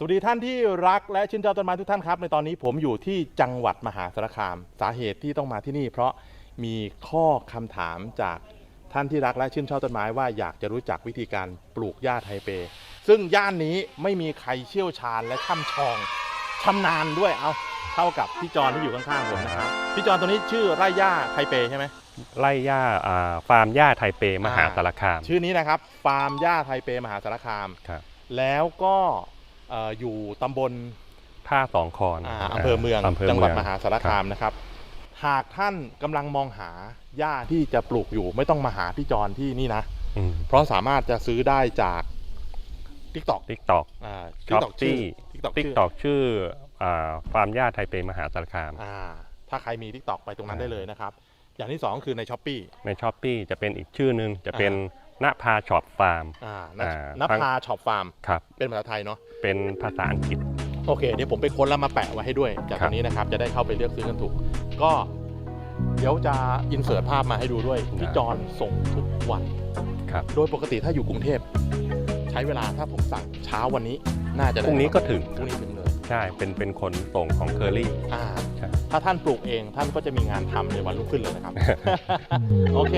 สวัสดีท่านที่รักและชื่นชอบต้นไม้ทุกท่านครับ ในตอนนี้ผมอยู่ที่จังหวัดมหาสารคาม สาเหตุที่ต้องมาที่นี่ เพราะมีข้อคำถามจากท่านที่รักและชื่นชอบต้นไม้ว่าอยากจะรู้จักวิธีการปลูกหญ้าไทเป ซึ่งย่านนี้ไม่มีใครเชี่ยวชาญและช่ำชองชำนาญด้วยเอาเท่ากับพี่จอนที่อยู่ข้างๆผมนะครับพี่จอนตัวนี้ชื่อไร่หญ้าไทเปใช่ไหมไล่ย่าอ่าฟาร์มย่าไทเปมหาสารคาม ชื่อนี้นะครับฟาร์มหญ้าไทเปมหาสารคามครับ แล้วก็เอ่ออยู่ตำบลท่าสองคอนอ่าอำเภอเมืองอำเภอจังหวัดเอมหาสารคามนะครับ หากท่านกำลังมองหาหญ้าที่จะปลูกอยู่ ไม่ต้องมาหาพี่จอนที่นี่นะอืมเพราะสามารถจะซื้อได้จาก TikTok ติ๊กตอกอ่าช้อป TikTok ชื่ปี้อ TikTok ติ๊กชื่อตอกชื่ออ่าฟาร์มย่าไทเปมหาสารคามอ่าถ้าใครมี TikTok ไปตรงนั้นอ่าได้เลยนะครับ อย่างที่สองคือใน s h อ p e e ในช้อปปี้จะเป็นอีกชื่อหนึ่งจะเป็นณภาช็อปฟาร์มอ่าอ่านภาช็อปฟาร์มครับเป็นภาษาไทยเนาะ เป็นภาษาอังกฤษ โอเค เดี๋ยวผมไปค้นแล้วมาแปะไว้ให้ด้วย จากครัตรบงนี้นะครับ จะได้เข้าไปเลือกซื้อกันถูก ก็เดี๋ยวจะอินเสิร์ตภาพมาให้ดูด้วยพี่จอนส่งทุกวัน ครับ โดยปกติถ้าอยู่กรุงเทพ ใช้เวลาถ้าผมสั่งเช้าวันนี้ น่าจะได้พรุ่งนี้ก็ถึงพรุ่งนี้ถึงเลยใช่ เป็นเป็นคนส่งของเคอรี่อ่าใช่ถ้าท่านปลูกเองท่านก็จะมีงานทำในวันรุ่งขึ้นเลยนะครับ โอเค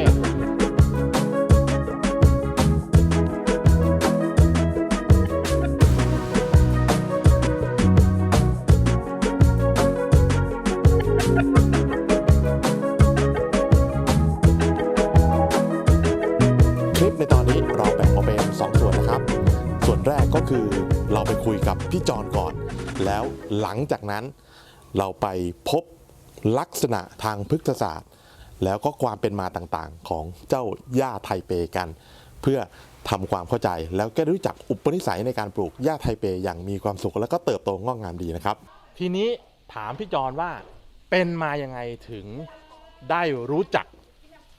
คลิปในตอนนี้เราแบ่งออกเป็นสองส่วนนะครับ ส่วนแรกก็คือเราไปคุยกับพี่จอนก่อน แล้วหลังจากนั้นเราไปพบลักษณะทางพฤกษศาสตร์ แล้วก็ความเป็นมาต่างๆ ของเจ้าหญ้าไทเปกัน เพื่อทำความเข้าใจแล้วก็รู้จักอุปนิสัยในการปลูกหญ้าไทเปอย่างมีความสุข แล้วก็เติบโตงอกงามดีนะครับ ทีนี้ถามพี่จอนว่า เป็นมายังไงถึงได้รู้จัก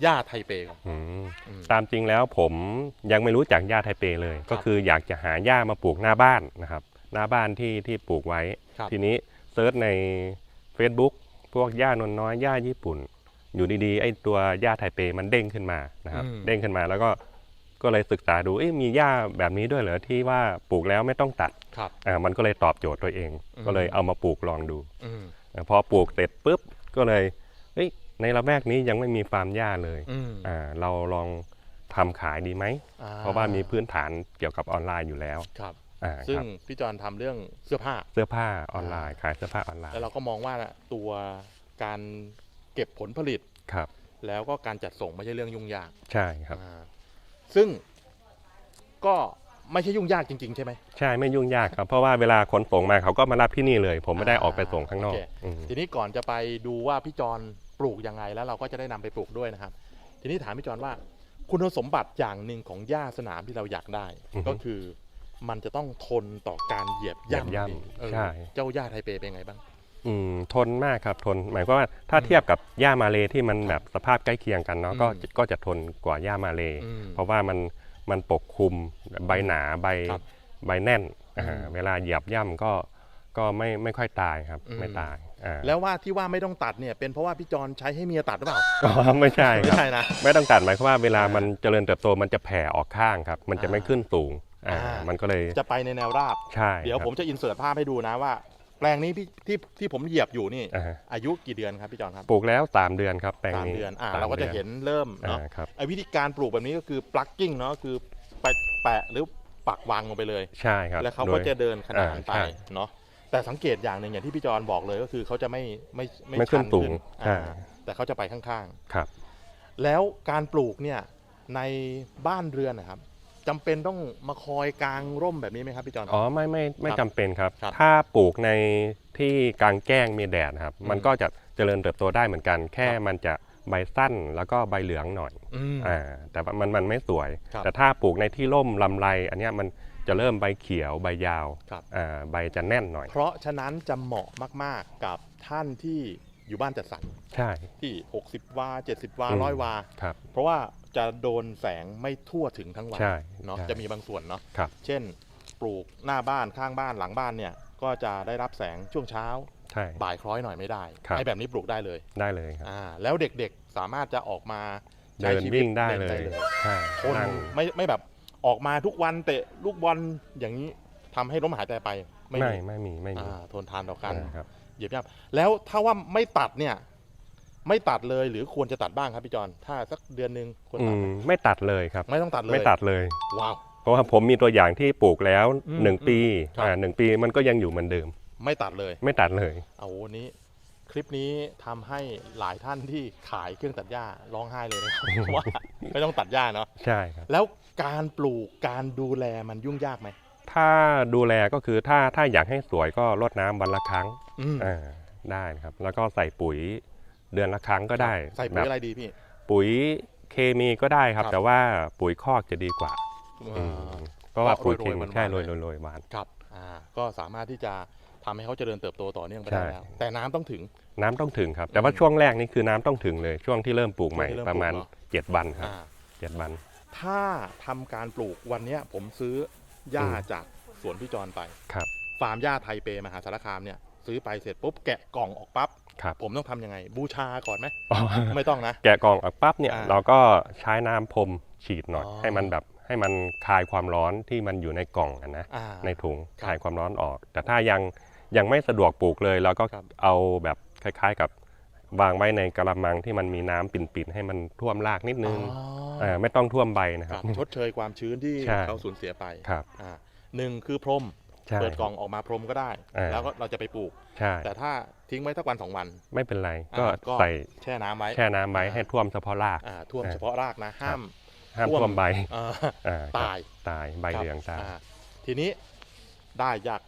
หญ้าไทเปก่อน อืมอืมตามจริงแล้วผมยังไม่รู้จักย่าไทเปเลย ก็คืออยากจะหาหญ้ามาปลูกหน้าบ้านนะครับหน้าบ้านที่ที่ปลูกไว้ ครับ ทีนี้เซิร์ชใน Facebook พวกหญ้านวลน้อยหญ้าญี่ปุ่น อยู่ดีๆไอ้ตัวหญ้าไทเปมันเด้งขึ้นมานะครับอืม เด้งขึ้นมาแล้วก็ก็เลยศึกษาดูเอ๊ะมีหญ้าแบบนี้ด้วยเหรอที่ว่าปลูกแล้วไม่ต้องตัดครับ อ่ามันก็เลยตอบโจทย์ตัวเอง อืม ก็เลยเอามาปลูกลองดู อืมอ่า พอปลูกเสร็จปุ๊บก็เลยเอ้ยในละแวกนี้ยังไม่มีฟาร์มหญ้าเลยอืมอ่าเราลองทำขายดีไหมอ่เพราะว่ามีพื้นฐานเกี่ยวกับออนไลน์อยู่แล้วครับอ่าซึ่งครับพี่จอนทำเรื่องเสื้อผ้าเสื้อผ้าออนไลน์ขายเสื้อผ้าออนไลแล้วน์เราก็มองว่าตัวการเก็บผลผลิตครับ แล้วก็การจัดส่งไม่ใช่เรื่องยุ่งยากใช่ครับอ่าซึ่งก็ ไม่ใช่ยุ่งยากจริงๆใช่ไหมใช่ไม่ยุ่งยากครับ เพราะว่าเวลาคนส่งมาเขาก็มารับที่นี่เลย ผมไม่ได้อ่าออกไปส่งข้างนอกโอเคอืมทีนี้ก่อนจะไปดูว่าพี่จอนปลูกยังไงแล้วเราก็จะได้นำไปปลูกด้วยนะครับ ทีนี้ถามพี่จอนว่าคุณสมบัติอย่างหนึ่งของหญ้าสนามที่เราอยากได้ ก็คือมันจะต้องทนต่อการเหยียบเหยียบย่ำย่ดิเออำใช่ เจ้าหญ้าไทเปเป็นไงบ้าง อืมทนมากครับทน หมายความว่าถ้าเทียบกับหญ้ามาเลที่มันแบบสภาพใกล้เคียงกันเนาะก็อืมก็จะทนกว่าหญ้ามาเล อืมเพราะว่ามัน มันปกคลุมใบหนาใบครับใบแน่นอ่าอืมเวลาเหยียบย่ำก็ก็ไม่ไม่ค่อยตายครับอืม ไม่ตายอ่าแล้วว่าที่ว่าไม่ต้องตัดเนี่ยเป็นเพราะว่าพี่จอนใช้ให้เมียตัดหรือเปล่าอ๋อไม่ใช่ไม่ครับ ใช่นะ ไม่ต้องตัดหมายความว่าเวลาอ่ามัมันเจริญเติบโตมันจะแผ่ออกข้างครับ มันจะไม่อ่าขึ้นสูงอ่าอ่ามั มันก็เลยจะไปในแนวราบ ใช่เดี๋ยวครับ ผมจะอินเสิร์ตภาพให้ดูนะว่า แปลงนี้พี่ที่ที่ผมเหยียบอยู่นี่ อ่าอายุกี่เดือนครับพี่จอนครับปลูกแล้ว3เดือนครับแปลงสามนี้เดือนอ่าสมเราก็จะดือเห็นเริ่มอ่าเนาะครับ ไอ้วิธีการปลูกแบบนี้ก็คือ plugging เนาะคือไปแปะหรือปักวางลงไปเลย ใช่ครับแล้วเขาโดก็ยจะเดินขนานอ่าไปใช่เนาะแต่สังเกตอย่างหนึ่งอย่างที่พี่จอนบอกเลยก็คือเขาจะไม่ไม่ไม่ขึ้นชัสูงอ่าอ่า แต่เขาจะไปข้างครับ ๆ แล้วการปลูกเนี่ยในบ้านเรือนนะครับ จำเป็นต้องมาคอยกางร่มแบบนี้ไหมครับพี่จอน อ๋อไม่ไม่ไม่ครับจำเป็นครับ ครับถ้าปลูกในที่กลางแจ้งมีแดดนะครับอืมมันก็จะเจริญเติบโตได้เหมือนกัน แค่ครับมันจะใบสั้นแล้วก็ใบเหลืองหน่อยอืมอ่าแต่ว่ามันมันไม่สวย ครับ แต่ถ้าปลูกในที่ร่มลำไร อันเนี้ยมันจะเริ่มใบเขียวใบยาวครับ อ่าใบจะแน่นหน่อย เพราะฉะนั้นจะเหมาะมากๆกับท่านที่อยู่บ้านจัดสรรใช่ ที่ 60 วา 70 วา อืมร้อยวา ครับ เพราะว่า จะโดนแสงไม่ทั่วถึงทั้งวันใช่เนาะใช่จะมีบางส่วนเนาะครับ เช่น ปลูกหน้าบ้านข้างบ้านหลังบ้านเนี่ยก็จะได้รับแสงช่วงเช้า ใช่ บ่ายคล้อยหน่อยไม่ได้ครับ ไอ้แบบนี้ปลูกได้เลยได้เลยครับ อ่าแล้วเด็กๆสามารถจะออกมาใช้เดินชีวิตวิ่งได้นเลยใช่คนนั่งไม่ไม่แบบออกมาทุกวันเตะลูกบอลอย่างนี้ทำให้ล้มหายใจไปไม่ไม่มีไม่มีไม่มีอ่าทนทานต่อกันนะครับ เหยียบย่ำแล้วถ้าว่าไม่ตัดเนี่ย ไม่ตัดเลยหรือควรจะตัดบ้างครับพี่จอนถ้าสักเดือนหนึ่งควรอืตัดมไหมไม่ตัดเลยครับ ไม่ต้องตัดเลยไม่ตัดเลย ว้าว เพราะว่าผมมีตัวอย่างที่ปลูกแล้ว อืมหนึ่งปีครับ อ่าหนึ่งปีมันก็ยังอยู่เหมือนเดิม ไม่ตัดเลย ไม่ตัดเลย เอาวันนี้คลิปนี้ทำให้หลายท่านที่ขายเครื่องตัดหญ้าร้องไห้เลยนะครับว่าไม่ต้องตัดหญ้าเนาะใช่ครับ แล้วการปลูกการดูแลมันยุ่งยากไหมถ้าดูแลก็คือถ้าถ้าอยากให้สวยก็รดน้ำวันละครั้งอืมอ่าได้นะครับ แล้วก็ใส่ปุ๋ย เดือนละครั้งก็ได้ใส่แบปุ๋ยบอะไรดีพี่ ปุ๋ยเคมีก็ได้ครับครับแต่ว่าปุ๋ยคอกจะดีกว่าอ่าเพราะว่าปุ๋ยโรเคยๆมีหวานๆใช่เลโรยยโรยๆหวานครับอ่าก็สามารถที่จะทำให้เขาเจริญเติบโตต่อเนื่องไปใช่ได้แล้วแต่น้ำต้องถึงน้ำต้องถึงครับ แต่ว่าช่วงแรกนี่คือน้ำต้องถึงเลยช่วงที่เริ่มปลูกใหม่ช่วงที่เริ่มประมาณปลูกเนอะเจ็ดวันครับอ่าเจ็ดวัน ถ้าทำการปลูกวันเนี้ยผมซื้อหญ้าอืมจากสวนพี่จรไปครับฟาร์มหญ้าไทเปมหาสารคามเนี่ยซื้อไปเสร็จปุ๊บแกะกล่องออกปั๊บครับ ผมต้องทำยังไง บูชาก่อนไหมอ๋อไม่ต้องนะ แกะกล่องออกปั๊บเนี่ยอ่าเราก็ใช้น้ำพรมฉีดหน่อยอ๋อให้มันแบบให้มันคลายความร้อนที่มันอยู่ในกล่องอะนะอ่าในถุงครับคลายความร้อนออก แต่ถ้ายังยังไม่สะดวกปลูกเลยเราก็ครับเอาแบบคล้ายๆกับวางไว้ในกระมังที่มันมีน้ำปิ่นๆให้มันท่วมรากนิดนึงอ๋อเออไม่ต้องท่วมใบนะคครัรับบชดเชยความชื้นที่ใช่เขาสูญเสียไปครับอ่าหนึ่งคือพรม ใช่เปิดกล่องออกมาพรมก็ได้ อ่า แล้วก็เราจะไปปลูก ใช่ แต่ถ้าทิ้งไว้สักวันสองวันไม่เป็นไร ก็อ่าก็ใส่แช่น้ำไว้แช่น้ำไว้อ่าให้ท่วมเฉพาะราก อ่าท่วมอ่า เฉพาะรากนะ ห้าม ห้ามท่วม ท่วมใบเอ่อ อ่ครับตาย ตายใบเหลืองตายาทีนี้ได้ยาก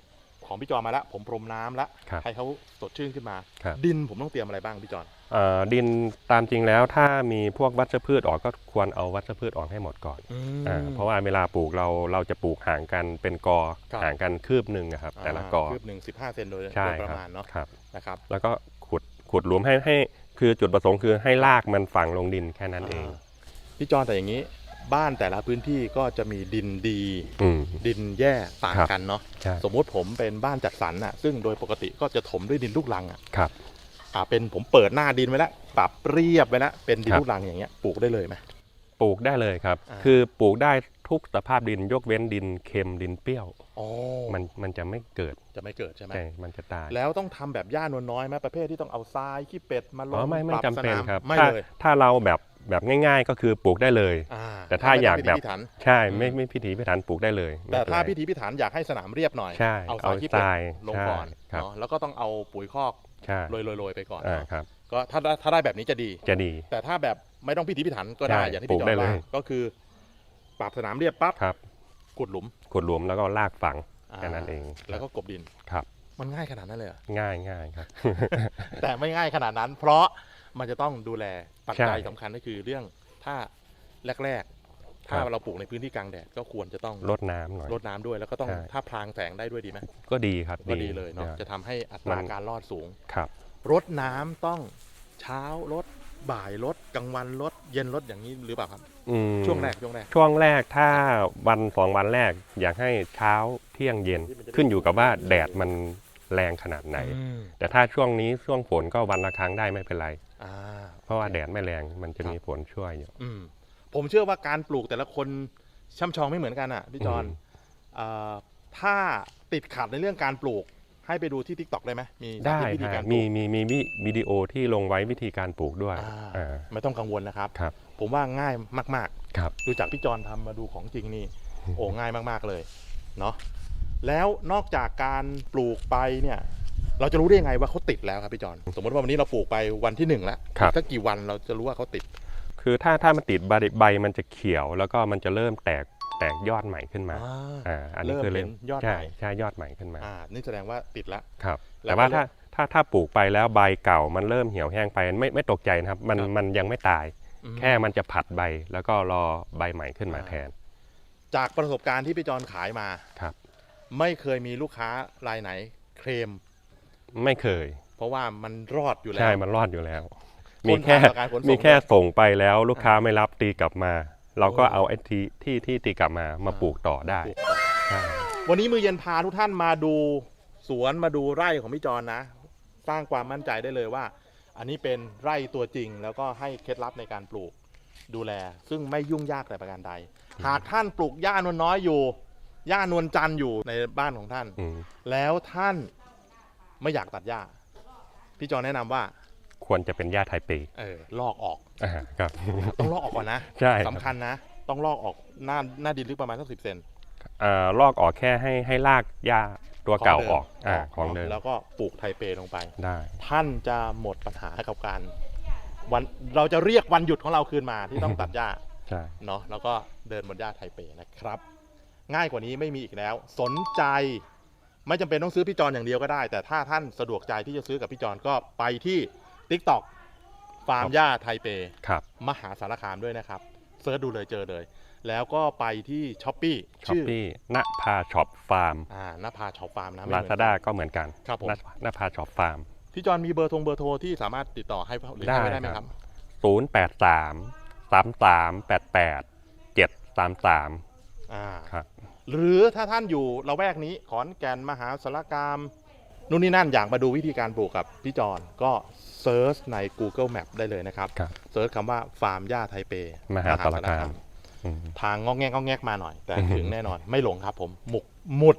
ของพี่จอมาแล้วผมพรมน้ำแล้วครับให้เขาสดชื่นขึ้นมา ครับ ดินผมต้องเตรียมอะไรบ้างพี่จอนเอ่อดินตามจริงแล้วถ้ามีพวกวัชพืชออกก็ควรเอาวัชพืชออกให้หมดก่อนอ่าเพราะว่าเวลาปลูกเราเราจะปลูกห่างกันเป็นกอครับห่างกันคืบหนึ่งอะครับ แต่ละกอคืบหนึ่งสิบห้าเซนโดยใช่โดยประครับมาณเนาะครับ นะครับ แล้วก็ขุดขุดหลุมให้ให้คือจุดประสงค์คือให้รากมันฝังลงดินแค่นั้นเองาพี่จอนแต่อย่างนี้ บ้านแต่ละพื้นที่ก็จะมีดินดี อืม ดินแย่ต่างครับ กันเนาะใช่สมมุติผมเป็นบ้านจัดสรรน่ะซึ่งโดยปกติก็จะถมด้วยดินลูกรังอะครับ อ่าเป็นผมเปิดหน้าดินไว้แล้วปรับเรียบไว้แล้วเป็นดินครับ ลูกรังอย่างเงี้ยปลูกได้เลยไหม ปลูกได้เลยครับ อ่า คือปลูกได้ทุกสภาพดินยกเว้นดินเค็มดินเปรี้ยว อ๋อมันมันจะไม่เกิดจะไม่เกิดใช่ไหม ใช่มันจะตายแล้วต้องทำแบบย่านวลน้อยไหมประเภทที่ต้องเอาทรายขี้เป็ดมาลอ๋งอไม่ไม่ปรับจำเป็นสามครับไม่ถ้าเลยถ้าเราแบบ แบบง่าย ๆ ก็คือปลูกได้เลย อ่าแต่ถ้าอยากแบบ พิถีพิถัน ใช่อืมไม่ไม่พิถีพิถันปลูกได้เลยแต่ไม่เป็นถ้าไรพิถีพิถันอยากให้สนามเรียบหน่อย ใช่เอาทรายขี้เป็ดทรายลงก่อนใช่ครับ เนาะแล้วก็ต้องเอาปุ๋ยคอกใช่โรยโรยๆไปก่อนอ่าเนาะครับ ก็ถ้าได้ถ้าได้แบบนี้จะดี จะดี แต่ถ้าแบบไม่ต้องพิถีพิถันก็ได้ใช่อย่างที่ปลูพี่กจอได้นเลยว่าก็คือปรับสนามเรียบปั๊บครับขุดหลุมขุดหลุมแล้วก็ลากฝังอ่าแค่นั้นเองแล้วก็กบดินครับ มันง่ายขนาดนั้นเลยเหรอ ง่ายง่ายครับ แต่ไม่ง่ายขนาดนั้น เพราะ มันจะต้องดูแลปัจจัยใช่สำคัญก็คือเรื่องถ้าแรกๆ ถ้าครับเราปลูกในพื้นที่กลางแดดก็ควรจะต้องลดน้ำหน่อยรดน้ำด้วยแล้วก็ต้องใช่ถ้าพรางแสงได้ด้วยดีไหมก็ดีครับก็ดีเลยเนาะดี๋วจะทำให้อัตมัรานการรอดสูงครับรดน้ำต้องเช้ารดบ่ายรดกลางวันรดเย็นรดอย่างนี้หรือเปล่าครับอืมช่วงแรกช่วงแรกช่วงแรกถ้าวันสองวันแรกอยากให้เช้าเที่ยงเย็นขึ้นอยู่กับว่าแดดมันแรงขนาดไหนอืมแต่ถ้าช่วงนี้ช่วงฝนก็วันละครั้งได้ไม่เป็นไรอ่า เพราะว่าแดดไม่แรงมันจะครับมีฝนช่วยอยู่อืมผมเชื่อว่าการปลูกแต่ละคนช่ำชองไม่เหมือนกันอะพี่จอนอืมเอ่อถ้าติดขัดในเรื่องการปลูก ให้ไปดูที่ t ิ k t o k ได้ไหมมีได้วิธีคการัรบปลูมีกมีมีวิวิดีโอที่ลงไว้วิธีการปลูกด้วยอ่าอ่าไม่ต้องกังวลนะครับครับผมว่าง่ายมากครับๆดูจากพี่จอนทำมาดูของจริงนี่โอ้ง่ายมากๆเลยเนาะแล้วนอกจากการปลูกไปเนี่ย เราจะรู้ได้ยังไงว่าเขาติดแล้วครับพี่จอนสมมติว่าวันนี้เราปลูกไปวันที่หนึ่งแล้วครับ ถ้ากี่วันเราจะรู้ว่าเขาติด คือถ้าถ้ามันติดใบใบมันจะเขียวแล้วก็มันจะเริ่มแตกแตกยอดใหม่ขึ้นมาอ่าอ่าอันนี้เริ่มคือเห็นยอดใหม่ ใช่ใช่ยอดใหม่ขึ้นมาอ่านี่แสดงว่าติดแล้วครับ แล้วแต่ว่าก็ถ้าถ้าถ้าปลูกไปแล้วใบเก่ามันเริ่มเหี่ยวแห้งไปไม่ไม่ตกใจนะครับ มันครับ มันยังไม่ตาย อืม แค่มันจะผัดใบแล้วก็รอใบใหม่ขึ้นมาอ่า แทน จากประสบการณ์ที่พี่จอนขายมา ครับ ไม่เคยมีลูกค้ารายไหน เคลม ไม่เคย เพราะว่ามันรอดอยู่แล้ว ใช่มันรอดอยู่แล้วทนมีแค่ทานต่อการขนส่ง มีแค่ด้วยส่งไปแล้วลูกค้าไม่รับตีกลับมา เราก็โอ้เอาไอ้ที่ที่ที่ตีกลับมามาอ่าปลูกต่อได้ปลูกต่อใช่ วันนี้มือเย็นพาทุกท่านมาดูสวนมาดูไร่ของพี่จอนนะ สร้างความมั่นใจได้เลยว่า อันนี้เป็นไร่ตัวจริง แล้วก็ให้เคล็ดลับในการปลูกดูแล ซึ่งไม่ยุ่งยากแต่ประการใด หากท่านปลูกหญ้านวลน้อยอยู่หญ้านวลจันทร์อยู่ในบ้านของท่าน อืม แล้วท่าน ไม่อยากตัดหญ้า พี่จอนแนะนำว่า ควรจะเป็นหญ้าไทเปเออ ลอกออก อ่าครับ ต้องลอกออกก่อนนะใช่ครับ สำคัญนะ ต้องลอกออกหน้าหน้าดินลึกประมาณสักสิบเซนเอ่อลอกออกแค่ให้ให้ลากหญ้าตัวเก่าออกอ่าของเดิมแล้วก็ปลูกไทเปลงไป ได้ ท่านจะหมดปัญหากับการวันเราจะเรียกวันหยุดของเราคืนมาที่ต้องตัดหญ้า ใช่ เนาะแล้วก็เดินบนหญ้าไทเปนะครับ ง่ายกว่านี้ไม่มีอีกแล้ว สนใจ ไม่จำเป็นต้องซื้อพี่จอนอย่างเดียวก็ได้ แต่ถ้าท่านสะดวกใจที่จะซื้อกับพี่จอนก็ไปที่ TikTok ฟาร์มหญ้าไทเป ครับ มหาสารคามด้วยนะครับเซิร์ชดูเลยเจอเลย แล้วก็ไปที่ช้อปปี้ช้อปชื่อปี้ณพาช็อปฟาร์มอ่านภาช็อปฟาร์มนะไม่ลาเหมือนซากันด้าก็เหมือนกันครับผมณพาช็อปฟาร์มพี่จอนมีเบอร์โทรเบอร์โทรที่สามารถติดต่อให้หรือให้ไม่ได้ไหมได้คครัรับบ0 8 3 3 3 8 8 7 3 3อ่าครับ หรือถ้าท่านอยู่ละแวกนี้ขอนแก่นมหาสารคามนู่นนี่นั่นอยากมาดูวิธีการปลูกกับพี่จอนก็เซิร์ชใน Google Map ได้เลยนะครับครับเซิร์ชคำว่าฟาร์มหญ้าไทเปมหาสารคามอืม ทางงอกแงกงอกแงกมาหน่อย แต่อือหือถึงแน่นอนไม่หลงครับผมหมุกหมุด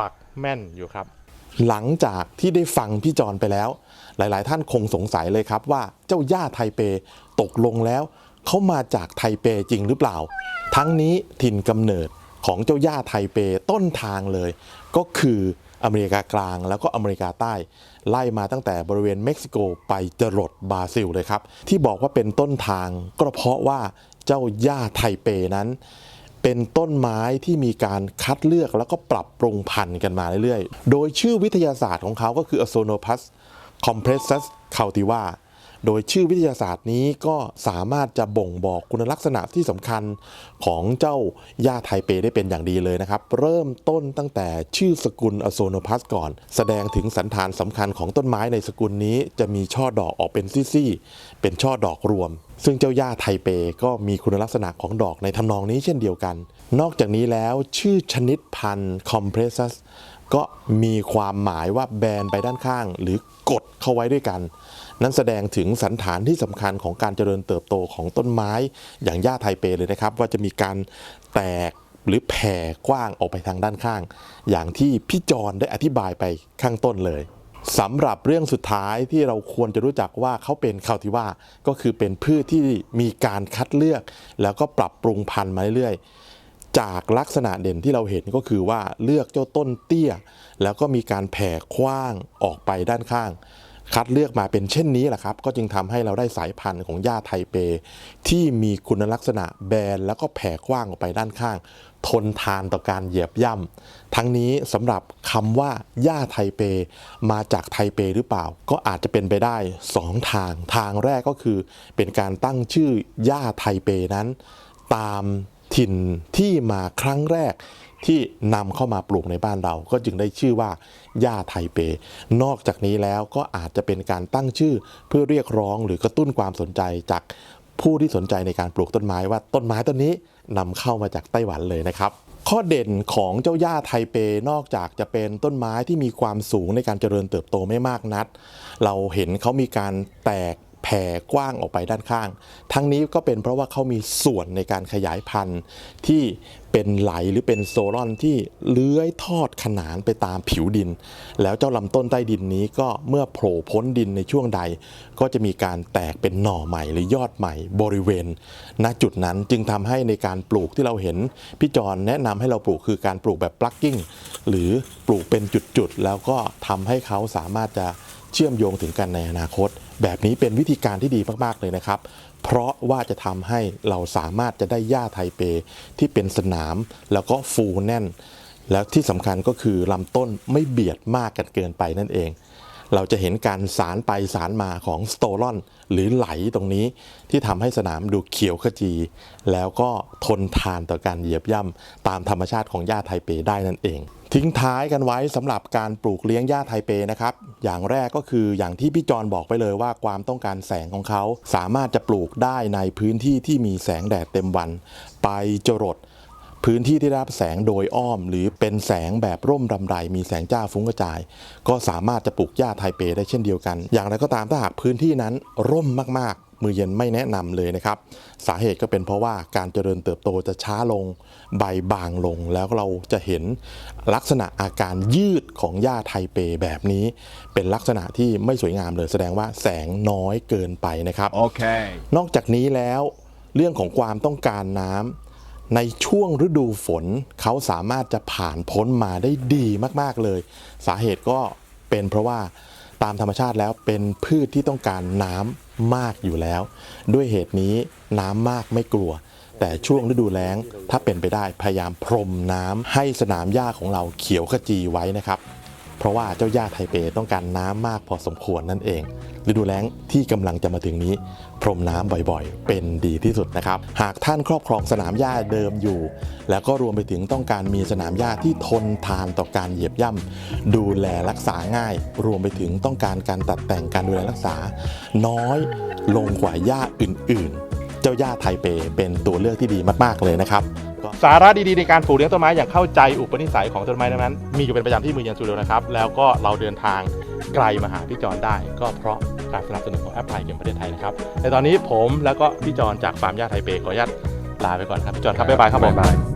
ปักแม่นอยู่ครับ หลังจากที่ได้ฟังพี่จอนไปแล้ว หลายๆ ท่านคงสงสัยเลยครับว่าเจ้าหญ้าไทเปตกลงแล้ว เขามาจากไทเปจริงหรือเปล่า ทั้งนี้ถิ่นกำเนิด ของเจ้าหญ้าไทเปต้นทางเลย ก็คืออเมริกากลางแล้วก็อเมริกาใต้ ไล่มาตั้งแต่บริเวณเม็กซิโกไปจรดบราซิลเลยครับ ที่บอกว่าเป็นต้นทางก็เพราะว่าเจ้าหญ้าไทเปนั้น เป็นต้นไม้ที่มีการคัดเลือกแล้วก็ปรับปรุงพันธุ์กันมาเรื่อยๆ โดยชื่อวิทยาศาสตร์ของเขาก็คือ Asonopus compressus cautiva โดยชื่อวิทยาศาสตร์นี้ก็สามารถจะบ่งบอกคุณลักษณะที่สำคัญของเจ้าหญ้าไทเปได้เป็นอย่างดีเลยนะครับ เริ่มต้นตั้งแต่ชื่อสกุล Asonopus ก่อน แสดงถึงสันฐานสำคัญของต้นไม้ในสกุลนี้ จะมีช่อดอกออกเป็นซี่ๆเป็นช่อดอกรวม ซึ่งเจ้าหญ้าไทเปก็มีคุณลักษณะของดอกในทำนองนี้เช่นเดียวกัน นอกจากนี้แล้วชื่อชนิดพันธุ์ compressus ก็มีความหมายว่าแบนไปด้านข้าง หรือกดเข้าไว้ด้วยกัน นั้นแสดงถึงสันฐานที่สำคัญของการเจริญเติบโตของต้นไม้อย่างหญ้าไทเปเลยนะครับ ว่าจะมีการแตกหรือแผ่กว้างออกไปทางด้านข้าง อย่างที่พี่จอนได้อธิบายไปข้างต้นเลยสำหรับเรื่องสุดท้ายที่เราควรจะรู้จักว่าเขาเป็นคาทิว่าก็คือเป็นพืชที่มีการคัดเลือก แล้วก็ปรับปรุงพันธุ์มาเรื่อยๆจากลักษณะเด่นที่เราเห็นก็คือว่าเลือกเจ้าต้นเตี้ย แล้วก็มีการแผ่กว้างออกไปด้านข้าง คัดเลือกมาเป็นเช่นนี้แหละครับ ก็จึงทำให้เราได้สายพันธุ์ของหญ้าไทเป ที่มีคุณลักษณะแบนแล้วก็แผ่กว้างออกไปด้านข้าง ทนทานต่อการเหยียบย่ำทั้งนี้สำหรับคำว่าหญ้าไทเป มาจากไทเปหรือเปล่า ก็อาจจะเป็นไปได้สองทาง ทางแรกก็คือ เป็นการตั้งชื่อหญ้าไทเปนั้น ตามถิ่นที่มาครั้งแรก ที่นำเข้ามาปลูกในบ้านเรา ก็จึงได้ชื่อว่าหญ้าไทเป นอกจากนี้แล้วก็อาจจะเป็นการตั้งชื่อเพื่อเรียกร้องหรือกระตุ้นความสนใจจากผู้ที่สนใจในการปลูกต้นไม้ว่าต้นไม้ต้นนี้นำเข้ามาจากไต้หวันเลยนะครับ ข้อเด่นของเจ้าหญ้าไทเปนอกจากจะเป็นต้นไม้ที่มีความสูงในการเจริญเติบโตไม่มากนักเราเห็นเขามีการแตก แผ่กว้างออกไปด้านข้าง ทั้งนี้ก็เป็นเพราะว่าเขามีส่วนในการขยายพันธุ์ที่เป็นไหลหรือเป็นโซลอนที่เลื้อยทอดขนานไปตามผิวดิน แล้วเจ้าลำต้นใต้ดินนี้ก็เมื่อโผล่พ้นดินในช่วงใด ก็จะมีการแตกเป็นหน่อใหม่หรือยอดใหม่บริเวณ ณจุดนั้นจึงทำให้ในการปลูกที่เราเห็นพี่จอนแนะนำให้เราปลูกคือการปลูกแบบปลักกิ้งหรือปลูกเป็นจุดๆแล้วก็ทำให้เขาสามารถจะ เชื่อมโยงถึงกันในอนาคต แบบนี้เป็นวิธีการที่ดีมาก ๆ เลยนะครับ เพราะว่าจะทำให้เราสามารถจะได้หญ้าไทเปที่เป็นสนาม แล้วก็ฟูแน่น แล้วที่สำคัญก็คือลำต้นไม่เบียดมากกันเกินไปนั่นเอง เราจะเห็นการสารไปสารมาของสโตลอนหรือไหลตรงนี้ ที่ทำให้สนามดูเขียวขจี แล้วก็ทนทานต่อการเหยียบย่ำตามธรรมชาติของหญ้าไทเปได้นั่นเอง ทิ้งท้ายกันไว้สำหรับการปลูกเลี้ยงหญ้าไทเปนะครับอย่างแรกก็คืออย่างที่พี่จอนบอกไปเลยว่าความต้องการแสงของเขา สามารถจะปลูกได้ในพื้นที่ที่มีแสงแดดเต็มวัน ไปจรด พื้นที่ที่ได้รับแสงโดยอ้อม หรือเป็นแสงแบบร่มรำไรมีแสงจ้าฟุ้งกระจาย ก็สามารถจะปลูกหญ้าไทเปได้เช่นเดียวกัน อย่างไรก็ตามถ้าหากพื้นที่นั้นร่มมากๆ มือเย็นไม่แนะนำเลยนะครับ สาเหตุก็เป็นเพราะว่าการเจริญเติบโตจะช้าลง ใบบางลงแล้วเราจะเห็นลักษณะอาการยืดของหญ้าไทเปแบบนี้ เป็นลักษณะที่ไม่สวยงามเลย แสดงว่าแสงน้อยเกินไปนะครับ Okay. นอกจากนี้แล้วเรื่องของความต้องการน้ำ ในช่วงฤดูฝนเขาสามารถจะผ่านพ้นมาได้ดีมากๆเลย สาเหตุก็เป็นเพราะว่าตามธรรมชาติแล้วเป็นพืชที่ต้องการน้ำมากอยู่แล้ว ด้วยเหตุนี้น้ำมากไม่กลัว แต่ช่วงฤดูแล้งถ้าเป็นไปได้พยายามพรมน้ำให้สนามหญ้าของเราเขียวขจีไว้นะครับ เพราะว่าเจ้าหญ้าไทเปต้องการน้ำมากพอสมควรนั่นเอง ฤดูแล้งที่กำลังจะมาถึงนี้ พรมน้ำบ่อยๆ เป็นดีที่สุดนะครับ หากท่านครอบครองสนามหญ้าเดิมอยู่ แล้วก็รวมไปถึงต้องการมีสนามหญ้าที่ทนทานต่อการเหยียบย่ำดูแลรักษาง่าย รวมไปถึงต้องการการตัดแต่งการดูแลรักษา น้อยลงกว่าหญ้าอื่นๆ เจ้าหญ้าไทเปเป็นตัวเลือกที่ดีมากๆเลยนะครับก็สาระดีๆในการปลูกเลี้ยงต้นไม้อย่างเข้าใจอุปนิสัยของต้นไม้นั้นๆมีอยู่เป็นประจำที่มือเย็นสูเดียวนะครับ แล้วก็เราเดินทางไกลมาหาพี่จอนได้ ก็เพราะการสนับสนุนของแอปพลายเกมประเทศไทยนะครับในตอนนี้ผมแล้วก็พี่จอนจากฟาร์มย่าไทเปขออนุญาตลาไปก่อนครับพี่จอนครับบ๊ายบายครับผมบ๊ายบาย